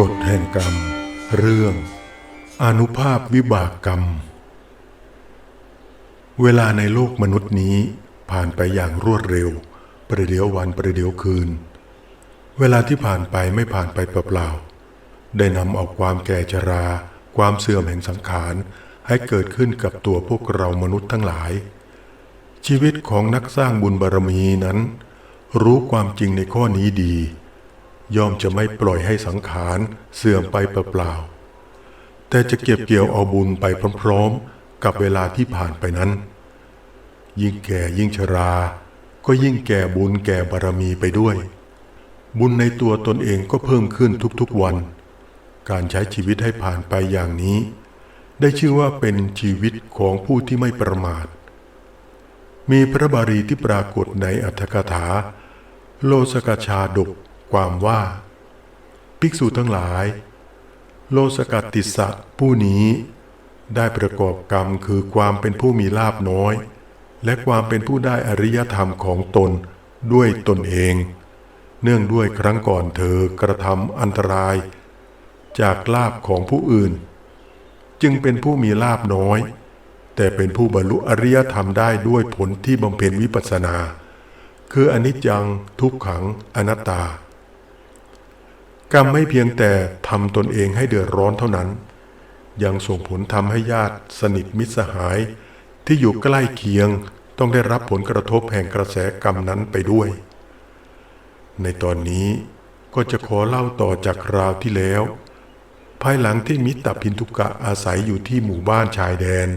กฎแห่งกรรม เรื่อง อนุภาพวิบากกรรม เวลาในโลกมนุษย์นี้ผ่านไปอย่างรวดเร็ว ประเดี๋ยววันประเดี๋ยวคืน เวลาที่ผ่านไปไม่ผ่านไปเปล่าๆได้นำเอาความแก่ชรา ความเสื่อมแห่งสังขารให้เกิดขึ้นกับตัวพวกเรามนุษย์ทั้งหลาย ชีวิตของนักสร้างบุญบารมีนั้น รู้ความจริงในข้อนี้ดี ย่อมจะไม่ปล่อยให้สังขารเสื่อมไปเปล่าๆ แต่จะเก็บเกี่ยวเอาบุญไปพร้อมๆ กับเวลาที่ผ่านไปนั้น ยิ่งแก่ยิ่งชรา ก็ยิ่งแก่บุญแก่บารมีไปด้วย บุญในตัวตนเองก็เพิ่มขึ้นทุกๆวัน การใช้ชีวิตให้ผ่านไปอย่างนี้ ได้ชื่อว่าเป็นชีวิตของผู้ที่ไม่ประมาท มีพระบารีที่ปรากฏในอัตถกถา โลสกชาดก ความว่า ภิกษุทั้งหลาย โลสกติสะผู้นี้ได้ประกอบกรรมคือความเป็นผู้มีลาบน้อย และความเป็นผู้ได้อริยธรรมของตนด้วยตนเอง เนื่องด้วยครั้งก่อนเธอกระทำอันตราย จากลาบของผู้อื่น จึงเป็นผู้มีลาบน้อย แต่เป็นผู้บรรลุอริยธรรมได้ด้วยผลที่บำเพ็ญวิปัสสนา คืออนิจจังทุกขังอนัตตา กรรมไม่เพียงแต่ทำตนเองให้เดือดร้อนเท่านั้น ยังส่งผลทำให้ญาติสนิทมิตรสหาย ที่อยู่ใกล้เคียงต้องได้รับผลกระทบแห่งกระแสกรรมนั้นไปด้วย ในตอนนี้ก็จะขอเล่าต่อจากราวที่แล้ว ภายหลังที่มิตรพินทุกะอาศัยอยู่ที่หมู่บ้านชายแดน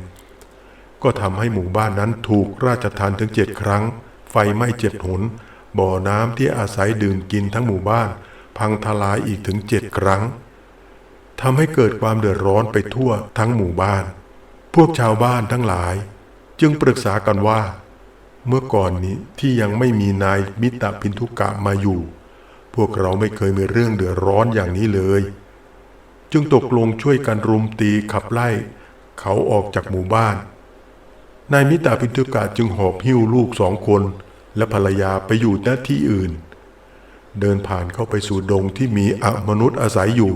ก็ทำให้หมู่บ้านนั้นถูกราชทานถึงเจ็ดครั้ง ไฟไหม้เจ็ดหน บ่อน้ำที่อาศัยดื่มกินทั้งหมู่บ้าน พังทลายอีกถึงเจ็ดครั้งทำให้เกิดความเดือดร้อนไปทั่วทั้งหมู่บ้าน พวกชาวบ้านทั้งหลาย จึงปรึกษากันว่า เมื่อก่อนนี้ที่ยังไม่มีนายมิตรพินทุกะมาอยู่ พวกเราไม่เคยมีเรื่องเดือดร้อนอย่างนี้เลย จึงตกลงช่วยกันรุมตีขับไล่ เขาออกจากหมู่บ้าน นายมิตรพินทุกะจึงหอบหิ้วลูกสองคน และภรรยาไปอยู่หน้าที่อื่น เดินผ่านเข้าไปสู่ดงที่มีอมนุษย์อาศัยอยู่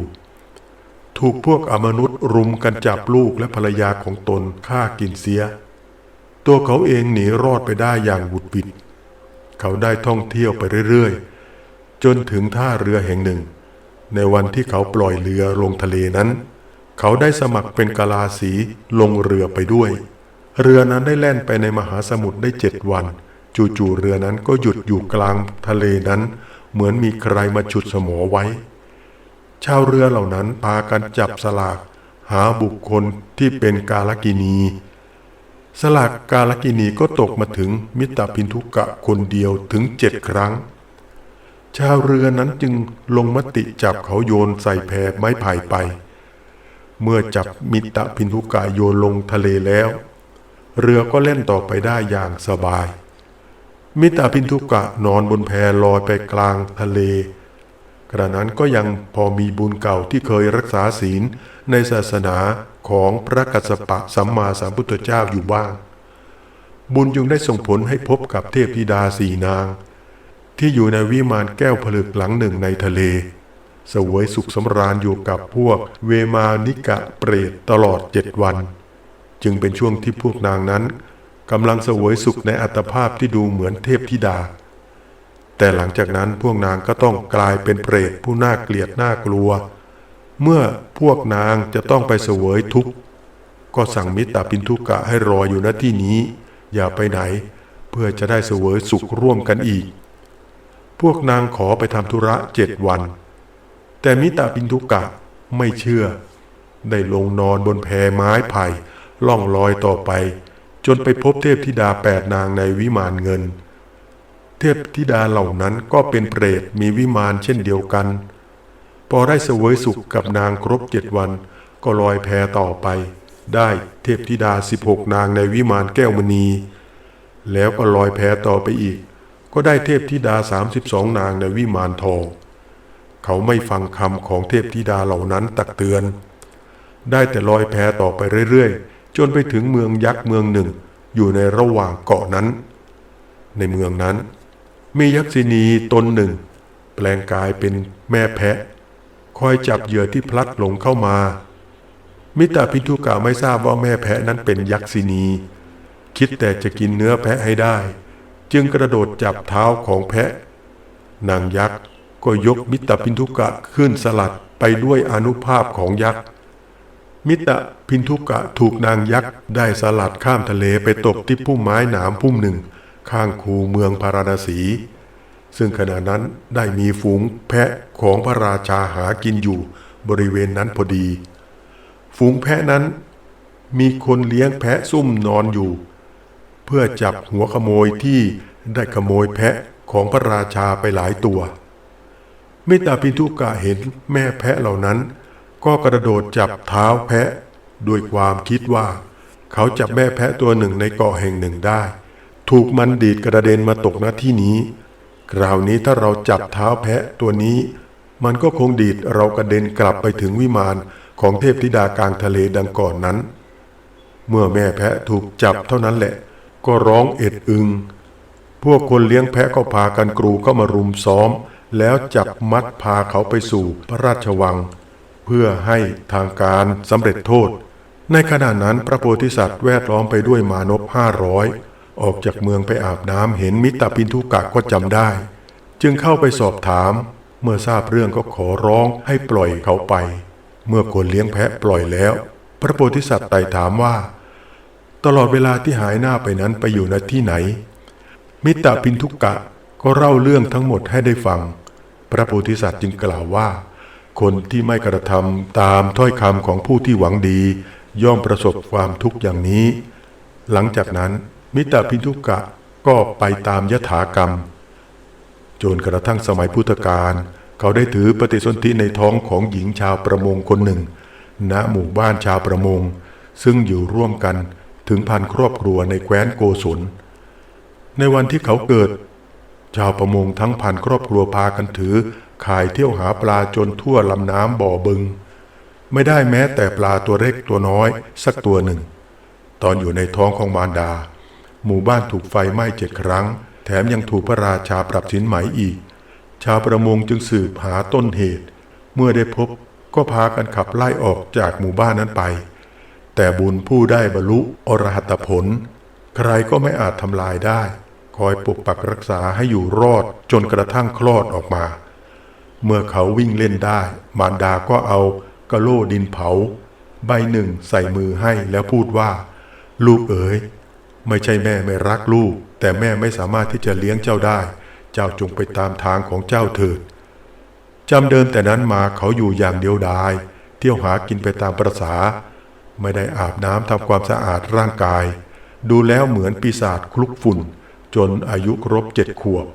ถูกพวกอมนุษย์รุมกันจับลูกและภรรยาของตนฆ่ากินเสีย ตัวเขาเองหนีรอดไปได้อย่างบุดบิด เขาได้ท่องเที่ยวไปเรื่อยๆ จนถึงท่าเรือแห่งหนึ่ง ในวันที่เขาปล่อยเรือลงทะเลนั้น เขาได้สมัครเป็นกาลาสีลงเรือไปด้วย เรือนั้นได้แล่นไปในมหาสมุทรได้เจ็ดวัน จู่ๆเรือนั้นก็หยุดอยู่กลางทะเลนั้น เหมือนมีใครมาฉุดสมอไว้ ชาวเรือเหล่านั้นพากันจับสลาก หาบุคคลที่เป็นกาลกินี สลากกาลกินีก็ตกมาถึงมิตรพินทุกะคนเดียวถึงเจ็ดครั้ง ชาวเรือนั้นจึงลงมติจับเขาโยนใส่แพไม้ไผ่ไป เมื่อจับมิตรพินทุกะโยนลงทะเลแล้ว เรือก็เล่นต่อไปได้อย่างสบาย มิตรพินทุกะนอนบนแพลอยไปกลางทะเล กระนั้นก็ยังพอมีบุญเก่าที่เคยรักษาศีลในศาสนาของพระกัสสปะสัมมาสัมพุทธเจ้าอยู่บ้าง บุญจึงได้ส่งผลให้พบกับเทพธิดาสี่นาง ที่อยู่ในวิมานแก้วผลึกหลังหนึ่งในทะเล สวยสุขสำราญอยู่กับพวกเวมานิกะเปรตตลอดเจ็ดวัน จึงเป็นช่วงที่พวกนางนั้น กำลังเสวยสุขในอัตภาพที่ดูเหมือนเทพธิดา แต่หลังจากนั้นพวกนางก็ต้องกลายเป็นเปรตผู้น่าเกลียดน่ากลัว เมื่อพวกนางจะต้องไปเสวยทุกข์ ก็สั่งมิตรปินทุกะให้รออยู่ณที่นี้ อย่าไปไหน เพื่อจะได้เสวยสุขร่วมกันอีก พวกนางขอไปทำธุระเจ็ดวัน แต่มิตรปินทุกะไม่เชื่อ ได้ลงนอนบนแพไม้ไผ่ล่องลอยต่อไป จนไปพบเทพธิดาแปดนางในวิมานเงิน เทพธิดาเหล่านั้นก็เป็นเปรตมีวิมานเช่นเดียวกัน พอได้เสวยสุขกับนางครบเจ็ดวัน ก็ลอยแพต่อไป ได้เทพธิดาสิบหกนางในวิมานแก้วมณี แล้วก็ลอยแพต่อไปอีก ก็ได้เทพธิดาสามสิบสองนางในวิมานทองเขาไม่ฟังคำของเทพธิดาเหล่านั้นตักเตือน ได้แต่ลอยแพต่อไปเรื่อยๆ จนไปถึงเมืองยักษ์เมืองหนึ่ง อยู่ในระหว่างเกาะนั้น ในเมืองนั้น มียักษินีตนหนึ่ง แปลงกายเป็นแม่แพะ คอยจับเหยื่อที่พลัดหลงเข้ามา มิตรพิทุกะไม่ทราบว่าแม่แพะนั้นเป็นยักษินี คิดแต่จะกินเนื้อแพะให้ได้ จึงกระโดดจับเท้าของแพะ นางยักษ์ก็ยกมิตรพินทุกะขึ้นสลัดไปด้วยอนุภาพของยักษ์ มิตรพินทุกะถูกนางยักษ์ ได้สลัดข้ามทะเลไปตกที่พุ่มไม้หนามพุ่มหนึ่ง ข้างคูเมืองพาราณสี ซึ่งขณะนั้นได้มีฝูงแพะของพระราชาหากินอยู่บริเวณนั้นพอดี ฝูงแพะนั้น มีคนเลี้ยงแพะซุ่มนอนอยู่ เพื่อจับหัวขโมยที่ได้ขโมยแพะของพระราชาไปหลายตัว มิตรพินทุกะเห็นแม่แพะเหล่านั้น ก็กระโดดจับเท้าแพะด้วยความคิดว่า เขาจับแม่แพะตัวหนึ่งในเกาะแห่งหนึ่งได้ ถูกมันดีดกระเด็นมาตกณที่นี้ คราวนี้ถ้าเราจับเท้าแพะตัวนี้ มันก็คงดีดเรากระเด็นกลับไปถึงวิมานของเทพธิดากลางทะเลดังก่อนนั้น เมื่อแม่แพะถูกจับเท่านั้นแหละ ก็ร้องเอ็ดอึง พวกคนเลี้ยงแพะก็พากันกรูเข้ามารุมซ้อม แล้วจับมัดพาเขาไปสู่พระราชวัง เพื่อให้ทางการสำเร็จโทษ ในขณะนั้นพระโพธิสัตว์แวดล้อมไปด้วยมานพห้าร้อยออกจากเมืองไปอาบน้ำเห็นมิตรพินทุกะก็จำได้ จึงเข้าไปสอบถาม เมื่อทราบเรื่องก็ขอร้องให้ปล่อยเขาไป เมื่อคนเลี้ยงแพะปล่อยแล้ว พระโพธิสัตว์ไต่ถามว่า ตลอดเวลาที่หายหน้าไปนั้นไปอยู่ณที่ไหน มิตรพินทุกะก็เล่าเรื่องทั้งหมดให้ได้ฟัง พระโพธิสัตว์จึงกล่าวว่า คนที่ไม่กระทำตามถ้อยคำของผู้ที่หวังดี ย่อมประสบความทุกข์อย่างนี้ หลังจากนั้น มิตรพินทุกะก็ไปตามยถากรรม จนกระทั่งสมัยพุทธกาลเขาได้ถือปฏิสนธิในท้องของหญิงชาวประมงคนหนึ่ง ณหมู่บ้านชาวประมง ซึ่งอยู่ร่วมกันถึงพันครอบครัวในแคว้นโกศล ในวันที่เขาเกิด ชาวประมงทั้งพันครอบครัวพากันถือ ขายเที่ยวหาปลาจนทั่วลำน้ำบ่อบึง ไม่ได้แม้แต่ปลาตัวเล็กตัวน้อยสักตัวหนึ่ง ตอนอยู่ในท้องของมารดา หมู่บ้านถูกไฟไหม้เจ็ดครั้ง แถมยังถูกพระราชาปรับสินไหมอีก ชาวประมงจึงสืบหาต้นเหตุ เมื่อได้พบก็พากันขับไล่ออกจากหมู่บ้านนั้นไป แต่บุญผู้ได้บรรลุอรหัตผล ใครก็ไม่อาจทำลายได้ คอยปกปักรักษาให้อยู่รอดจนกระทั่งคลอดออกมา เมื่อเขาวิ่งเล่นได้ มารดาก็เอากระโลดินเผา ใบหนึ่งใส่มือให้แล้วพูดว่า ลูกเอ๋ย ไม่ใช่แม่ไม่รักลูก แต่แม่ไม่สามารถที่จะเลี้ยงเจ้าได้ เจ้าจงไปตามทางของเจ้าเถิดจำเดิมแต่นั้นมาเขาอยู่อย่างเดียวดาย เที่ยวหากินไปตามประษา ไม่ได้อาบน้ำทำความสะอาดร่างกาย ดูแล้วเหมือนปีศาจคลุกฝุ่น จนอายุครบเจ็ดขวบ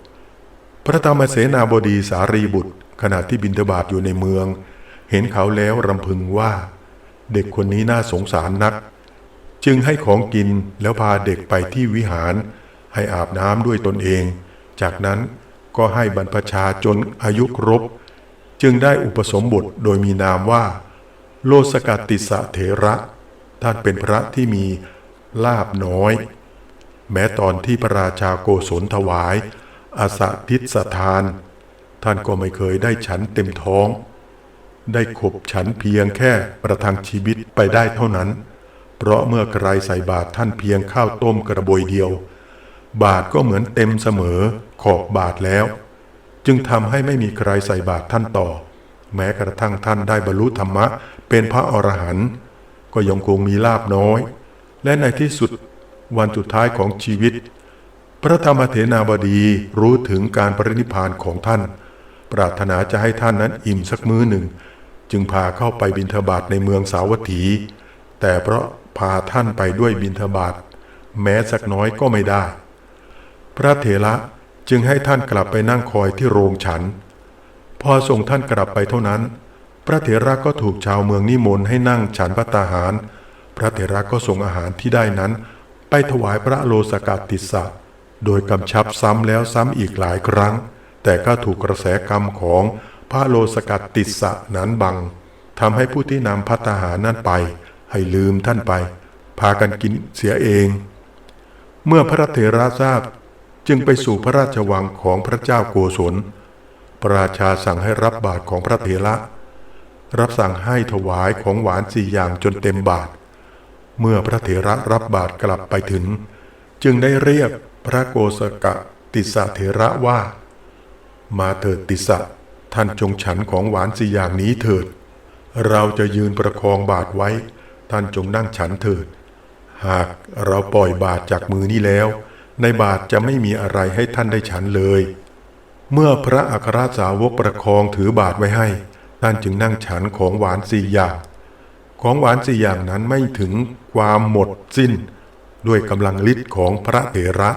พระธรรมเสนาบดีสารีบุตร ขณะที่บินทบาทอยู่ในเมือง เห็นเขาแล้วรำพึงว่า เด็กคนนี้น่าสงสารนัก จึงให้ของกินแล้วพาเด็กไปที่วิหาร ให้อาบน้ำด้วยตนเอง จากนั้นก็ให้บรรพชาจนอายุครบ จึงได้อุปสมบทโดยมีนามว่า โลสกัตติสะเถระ ท่านเป็นพระที่มีลาบน้อย แม้ตอนที่พระราชาโกศลถวาย อาสะทิศทาน ท่านก็ไม่เคยได้ฉันเต็มท้อง ได้ขบฉันเพียงแค่ประทังชีวิตไปได้เท่านั้น เพราะเมื่อใครใส่บาตรท่านเพียงข้าวต้มกระบวยเดียว บาตรก็เหมือนเต็มเสมอขอบบาตรแล้ว จึงทำให้ไม่มีใครใส่บาตรท่านต่อ แม้กระทั่งท่านได้บรรลุธรรมะ เป็นพระอรหันต์ก็ยังคงมีลาบน้อย และในที่สุดวันสุดท้ายของชีวิต พระธรรมเถนาบดีรู้ถึงการปรินิพานของท่าน ปรารถนาจะให้ท่านนั้นอิ่มสักมื้อหนึ่ง จึงพาเข้าไปบิณฑบาตในเมืองสาวัตถี แต่เพราะพาท่านไปด้วยบิณฑบาตแม้สักน้อยก็ไม่ได้ พระเถระจึงให้ท่านกลับไปนั่งคอยที่โรงฉัน พอส่งท่านกลับไปเท่านั้น พระเถระก็ถูกชาวเมืองนิมนต์ให้นั่งฉันพัตตาหาร พระเถระก็ส่งอาหารที่ได้นั้น ไปถวายพระโลสกัดติสสะ โดยกำชับซ้ำแล้วซ้ำอีกหลายครั้ง แต่ก็ถูกกระแสกรรมของพระโลสกัดติสสะนั้นบังทำให้ผู้ที่นำพัตาหารนั้นไป ให้ลืมท่านไป พากันกินเสียเอง เมื่อพระเถระทราบจึงไปสู่พระราชวังของพระเจ้าโกศลพระราชาสั่งให้รับบาตรของพระเถระ รับสั่งให้ถวายของหวานสี่อย่างจนเต็มบาท เมื่อพระเถระรับบาทกลับไปถึง จึงได้เรียก พระโกศกะติสะเถระว่า มาเถิดติสะท่านจงฉันของหวานสี่อย่างนี้เถิด เราจะยืนประคองบาทไว้ ท่านจงนั่งฉันเถิด หากเราปล่อยบาทจากมือนี้แล้ว ในบาทจะไม่มีอะไรให้ท่านได้ฉันเลย เมื่อพระอัครสาวกประคองถือบาทไว้ให้ ท่านจึงนั่งฉันของหวานสี่อย่างของหวานสี่อย่างนั้นไม่ถึงความหมดสิ้น ด้วยกำลังฤทธิ์ของพระเถระ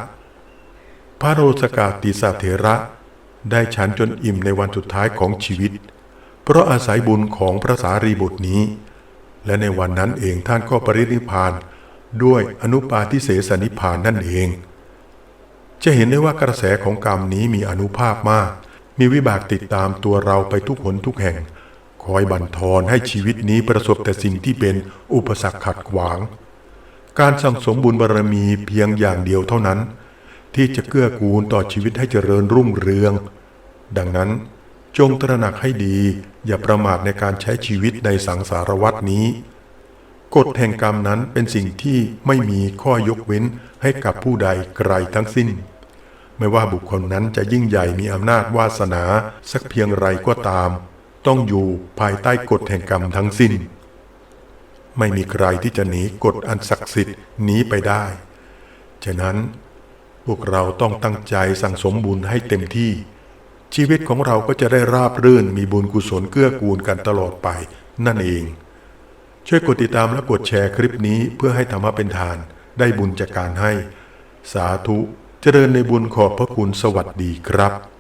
พระโรสกาติสาเถระ ได้ฉันจนอิ่มในวันสุดท้ายของชีวิต เพราะอาศัยบุญของพระสารีบุตรนี้ และในวันนั้นเองท่านก็ปรินิพานด้วยอนุปาทิเสสนิพานนั่นเอง จะเห็นได้ว่ากระแสของกรรมนี้มีอนุภาพมาก มีวิบากติดตามตัวเราไปทุกหนทุกแห่ง คอยบั่นทอนให้ชีวิตนี้ประสบแต่สิ่งที่เป็นอุปสรรคขัดขวาง การสั่งสมบุญบารมีเพียงอย่างเดียวเท่านั้น ที่จะเกื้อกูลต่อชีวิตให้เจริญรุ่งเรือง ดังนั้นจงตระหนักให้ดี อย่าประมาทในการใช้ชีวิตในสังสารวัตนี้กฎแห่งกรรมนั้นเป็นสิ่งที่ไม่มีข้อยกเว้นให้กับผู้ใดไกลทั้งสิ้น ไม่ว่าบุคคลนั้นจะยิ่งใหญ่มีอำนาจวาสนาสักเพียงไรก็ตาม ต้องอยู่ภายใต้กฎแห่งกรรมทั้งสิ้น ไม่มีใครที่จะหนีกฎอันศักดิ์สิทธิ์นี้ไปได้ ฉะนั้น พวกเราต้องตั้งใจสั่งสมบุญให้เต็มที่ ชีวิตของเราก็จะได้ราบรื่นมีบุญกุศลเกื้อกูลกันตลอดไป นั่นเอง ช่วยกดติดตามและกดแชร์คลิปนี้เพื่อให้ธรรมะเป็นทาน ได้บุญจากการให้ สาธุเจริญในบุญขอบพระคุณสวัสดีครับ